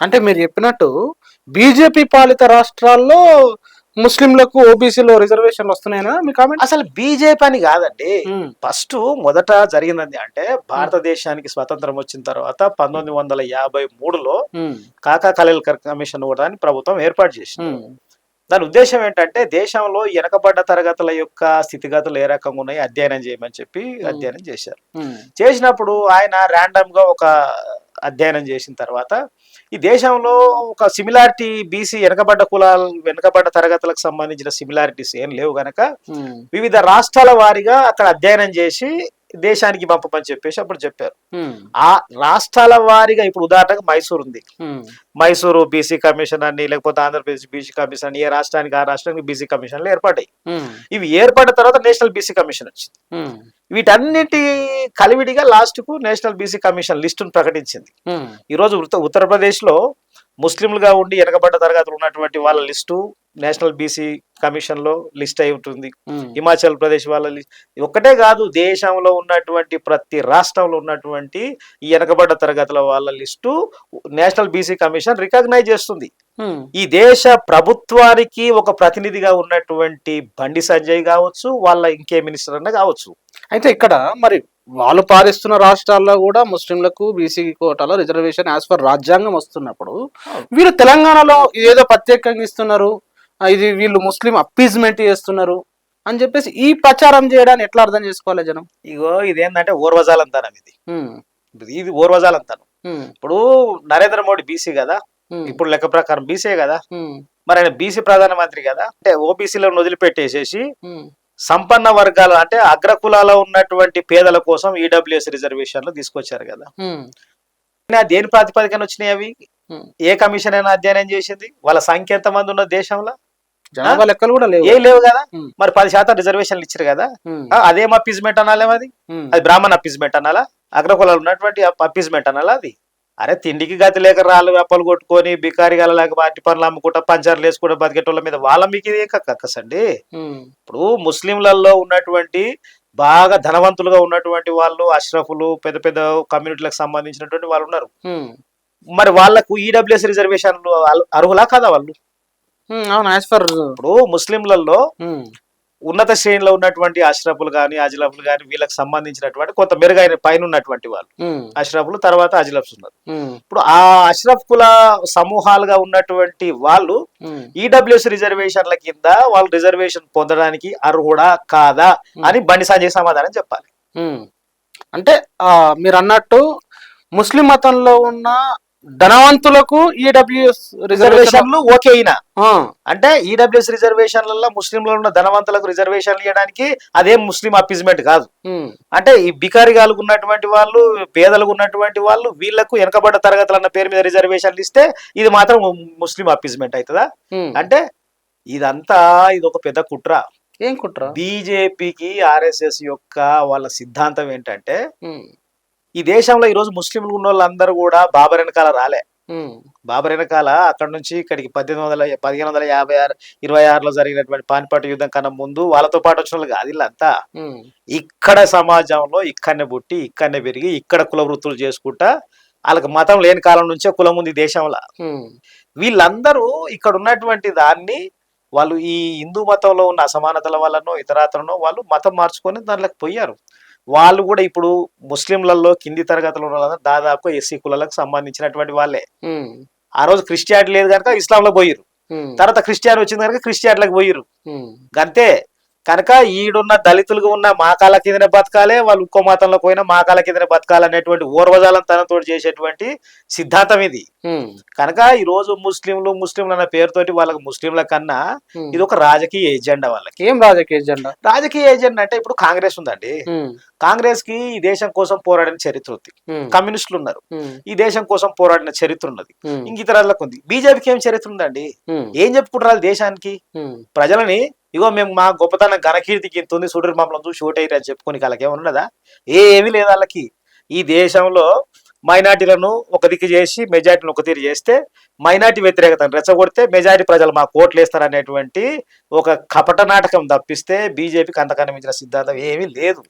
అంటే మీరు చెప్పినట్టు బీజేపీ పాలిత రాష్ట్రాల్లో ముస్లింలకు ఓబీసీలో రిజర్వేషన్లు వస్తున్నాయనా మీ కామెంట్? అసలు బీజేపీ అని కాదండి. ఫస్ట్ మొదట జరిగింది అంటే భారతదేశానికి స్వతంత్రం వచ్చిన తర్వాత పంతొమ్మిది వందల యాభై మూడులో కాకా కలేల్కర్ కమిషన్ కూడా ప్రభుత్వం ఏర్పాటు చేసింది. దాని ఉద్దేశం ఏంటంటే దేశంలో వెనకబడ్డ తరగతుల యొక్క స్థితిగతులు ఏ రకంగా ఉన్నాయి అధ్యయనం చేయమని చెప్పి అధ్యయనం చేశారు. చేసినప్పుడు ఆయన ర్యాండమ్గా ఒక అధ్యయనం చేసిన తర్వాత ఈ దేశంలో ఒక సిమిలారిటీ బీసీ వెనకబడ్డ కులాలు వెనకబడ్డ తరగతులకు సంబంధించిన సిమిలారిటీస్ ఏం లేవు గనక వివిధ రాష్ట్రాల వారీగా అక్కడ అధ్యయనం చేసి దేశానికి పంపమని చెప్పేసి అప్పుడు చెప్పారు. ఆ రాష్ట్రాల వారీగా ఇప్పుడు ఉదాహరణకు మైసూర్ ఉంది. మైసూరు బీసీ కమిషన్ అని లేకపోతే ఆంధ్రప్రదేశ్ బీసీ కమిషన్ అని ఏ రాష్ట్రానికి ఆ రాష్ట్రానికి బీసీ కమిషన్లు ఏర్పడ్డాయి. ఇవి ఏర్పడిన తర్వాత నేషనల్ బీసీ కమిషన్ వచ్చింది. వీటన్నిటి కలివిడిగా లాస్ట్కు నేషనల్ బీసీ కమిషన్ లిస్టును ప్రకటించింది. ఈ రోజు ఉత్త- ఉత్తరప్రదేశ్లో ముస్లింలుగా ఉండి వెనకబడ్డ తరగతులు ఉన్నటువంటి వాళ్ళ లిస్టు నేషనల్ బీసీ కమిషన్లో లిస్ట్ అయి ఉంటుంది. హిమాచల్ ప్రదేశ్ వాళ్ళ లిస్ట్ ఒక్కటే కాదు దేశంలో ఉన్నటువంటి ప్రతి రాష్ట్రంలో ఉన్నటువంటి ఈ వెనకబడ్డ తరగతుల వాళ్ళ list national BC commission recognize చేస్తుంది. ఈ దేశ ప్రభుత్వానికి ఒక ప్రతినిధిగా ఉన్నటువంటి బండి సంజయ్ కావచ్చు వాళ్ళ ఇంకే మినిస్టర్ అన్న కావచ్చు. అయితే ఇక్కడ మరి వాళ్ళు పాలిస్తున్న రాష్ట్రాల్లో కూడా ముస్లింలకు బీసీ కోటాలో రిజర్వేషన్ యాజ్ పర్ రాజ్యాంగం వస్తున్నప్పుడు వీళ్ళు తెలంగాణలో ఏదో ప్రత్యేకంగా ఇస్తున్నారు ఇది వీళ్ళు ముస్లిం అప్పీజ్మెంట్ చేస్తున్నారు అని చెప్పేసి ఈ ప్రచారం చేయడాన్ని ఎట్లా అర్థం చేసుకోవాలి జనం? ఇగో ఇదేంటంటే ఓర్వజాలంతనం ఇది. ఇది ఓర్వజాలంతనం. ఇప్పుడు నరేంద్ర మోడీ బీసీ కదా ఇప్పుడు లెక్క ప్రకారం బీసీ కదా మరి ఆయన బీసీ ప్రధానమంత్రి కదా అంటే ఓబీసీలను వదిలిపెట్టేసేసి సంపన్న వర్గాలు అంటే అగ్రకులాలో ఉన్నటువంటి పేదల కోసం ఈడబ్ల్యూఎస్ రిజర్వేషన్లు తీసుకొచ్చారు కదా. దేని ప్రాతిపదికన వచ్చినాయి అవి. ఏ కమిషన్ అయినా అధ్యయనం చేసింది? వాళ్ళ సంఖ్య ఎంత మంది ఉన్న దేశంలో? జనాభా లెక్కలు కూడా లేవు. ఏ లేవు కదా. మరి పది శాతం రిజర్వేషన్లు ఇచ్చారు కదా? అదేం అప్పీజ్మెంట్ అనాలేమో అది ఉమ్, అది బ్రాహ్మణ్ అప్పీజ్మెంట్ అనాలా? అగ్రకులాలు ఉన్నటువంటి అప్పీజ్మెంట్ అనాలా అది? అరే తిండికి గతి లేక రాళ్ళు వెప్పలు కొట్టుకొని బికారి లేక వాటి పనులు అమ్ముకుంటా పంచర్లు వేసుకుంటా బతికేటోళ్ళ మీద వాళ్ళ మీకు ఇదే కక్కసండి ఇప్పుడు ముస్లింలలో ఉన్నటువంటి బాగా ధనవంతులుగా ఉన్నటువంటి వాళ్ళు అష్రఫులు పెద్ద పెద్ద కమ్యూనిటీలకు సంబంధించినటువంటి వాళ్ళు ఉన్నారు. మరి వాళ్ళకు ఈడబ్ల్యూఎస్ రిజర్వేషన్లు అల్- అర్హులా కాదా వాళ్ళు? ఇప్పుడు ముస్లింలలో ఉన్నత శ్రేణిలో ఉన్నటువంటి అష్రఫులు కానీ అజిలఫ్లు కానీ వీళ్ళకి సంబంధించినటువంటి కొంత మెరుగైన పైన ఉన్నటువంటి వాళ్ళు అష్రఫ్లు తర్వాత అజిలఫ్స్ ఉన్నారు. ఇప్పుడు ఆ అష్రఫ్ కుల సమూహాలుగా ఉన్నటువంటి వాళ్ళు ఈడబ్ల్యూఎస్ రిజర్వేషన్ల కింద వాళ్ళు రిజర్వేషన్ పొందడానికి అర్హుడా కాదా అని బండి సంజయ్ సమాధానం చెప్పాలి. అంటే ఆ, మీరు అన్నట్టు ముస్లిం మతంలో ఉన్న ధనవంతులకు ఈడబ్ల్యూఎస్ రిజర్వేషన్ రిజర్వేషన్లు ఓకే అయినా. అంటే ఈడబ్ల్యూఎస్ రిజర్వేషన్లలో ముస్లింలు ఉన్న ధనవంతులకు రిజర్వేషన్లు ఇవ్వడానికి అదేం ముస్లిం అప్పీజ్మెంట్ కాదు. అంటే ఈ బికారిగాలకు ఉన్నటువంటి వాళ్ళు పేదలకు ఉన్నటువంటి వాళ్ళు వీళ్ళకు వెనకబడ్డ తరగతులు అన్న పేరు మీద రిజర్వేషన్లు ఇస్తే ఇది మాత్రం ముస్లిం అప్పీజ్మెంట్ అవుతుందా అంటే ఇదంతా ఇది ఒక పెద్ద కుట్ర. ఏం కుట్ర? బీజేపీకి ఆర్ఎస్ఎస్ యొక్క వాళ్ళ సిద్ధాంతం ఏంటంటే ఈ దేశంలో ఈ రోజు ముస్లింలు ఉన్న వాళ్ళందరూ కూడా బాబర్ వెనకాల రాలే. బాబర్ వెనకాల అక్కడ నుంచి ఇక్కడికి పద్దెనిమిది వందల పదిహేను వందల యాభై ఆరు ఇరవై ఆరులో జరిగినటువంటి పానిపాటు యుద్ధం కన్నా ముందు వాళ్ళతో పాటు వచ్చిన వాళ్ళు కాదు వీళ్ళంతా. ఇక్కడ సమాజంలో ఇక్కడనే పుట్టి ఇక్కడనే పెరిగి ఇక్కడ కుల వృత్తులు చేసుకుంటా వాళ్ళకి మతం లేని కాలం నుంచే కులం ఉంది దేశంలో. వీళ్ళందరూ ఇక్కడ ఉన్నటువంటి దాన్ని వాళ్ళు ఈ హిందూ మతంలో ఉన్న అసమానతల వల్లనో ఇతరాతనో వాళ్ళు మతం మార్చుకొని దాంట్లోకి పోయారు. వాళ్ళు కూడా ఇప్పుడు ముస్లింలలో కింది తరగతులు ఉన్న దాదాపు ఎస్సీ కులాలకు సంబంధించినటువంటి వాళ్ళే. ఆ రోజు క్రిస్టియానిటీ లేదు కనుక ఇస్లాంలో పోయిరు తర్వాత క్రిస్టియాని వచ్చింది కనుక క్రిస్టియానిలకు పోయిరు అంతే కనుక ఈడున్న దళితులుగా ఉన్న మా కిందనే బతకాలే వాళ్ళు ఇంకో మతంలో పోయినా మా కాళ్ళ కిందనే బతకాలనేటువంటి ఓర్వజాలం తనతో చేసేటువంటి సిద్ధాంతం ఇది. కనుక ఈ రోజు ముస్లింలు ముస్లింలు అన్న పేరుతోటి వాళ్ళకి ముస్లింల కన్నా ఇది ఒక రాజకీయ ఎజెండా వాళ్ళకి. ఏం రాజకీయ ఎజెండా? రాజకీయ ఎజెండా అంటే ఇప్పుడు కాంగ్రెస్ ఉందండి. కాంగ్రెస్కి ఈ దేశం కోసం పోరాడిన చరిత్ర ఉంది. కమ్యూనిస్టులు ఉన్నారు. ఈ దేశం కోసం పోరాడిన చరిత్ర ఉన్నది. ఇంక ఇతరులకు ఉంది. బీజేపీకి ఏం చరిత్ర ఉందండి? ఏం చెప్పుకుంటారు దేశానికి? ప్రజలని ఇగో మేము మా గొప్పతనం ఘనకీర్తికి ఇంత ఉంది చూడరు మమ్మల్ని చూసి ఓటైరు అని చెప్పుకొని వాళ్ళకి ఏమన్నదా ఏమీ లేదు వాళ్ళకి. ఈ దేశంలో మైనార్టీలను ఒక దిక్కు చేసి మెజార్టీని ఒక తీరు చేస్తే మైనార్టీ వ్యతిరేకతను రెచ్చగొడితే మెజారిటీ ప్రజలు మా కోట్లు వేస్తారనేటువంటి ఒక కపట నాటకం తప్పిస్తే బీజేపీకి అంతకన్నా మించిన సిద్ధాంతం ఏమీ లేదు.